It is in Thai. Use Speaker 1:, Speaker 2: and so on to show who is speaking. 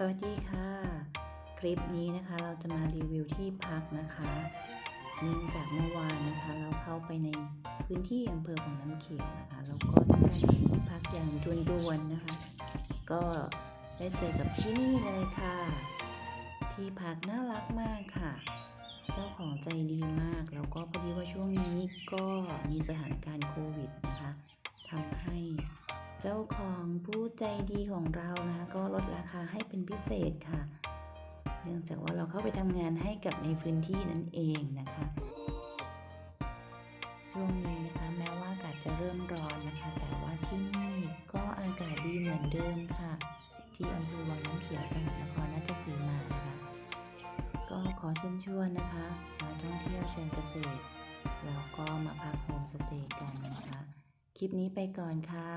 Speaker 1: สวัสดีค่ะ คลิปนี้นะคะเราจะมารีวิวที่พักนะคะเนื่องจากเมื่อวานนะคะ เราเข้าไปในพื้นที่อำเภอของน้ำเขียวนะคะแล้วก็ต้ที่พักอย่างด่วนๆนะคะ ก็ได้เจอกับที่นี่เลยค่ะ ที่พักน่ารักมากค่ะ เจ้าของใจดีมากแล้วก็พอดีว่าช่วงนี้ก็มีสถานการณ์โค เจ้าของผู้ใจดีของเรานะคะก็ลดราคาให้เป็นพิเศษค่ะ เนื่องจากว่าเราเข้าไปทำงานให้กับในพื้นที่นั่นเองนะคะ ช่วงนี้นะคะแม้ว่าอากาศจะเริ่มร้อนนะคะ แต่ว่าที่นี่ก็อากาศดีเหมือนเดิมค่ะ ที่อำเภอวังน้ำเขียวจังหวัดนครราชสีมานะคะ ก็ขอเชิญชวนนะคะมาท่องเที่ยวเชิงเกษตรแล้วก็มาพักโฮมสเตย์กันนะคะ คลิปนี้ไปก่อนค่ะ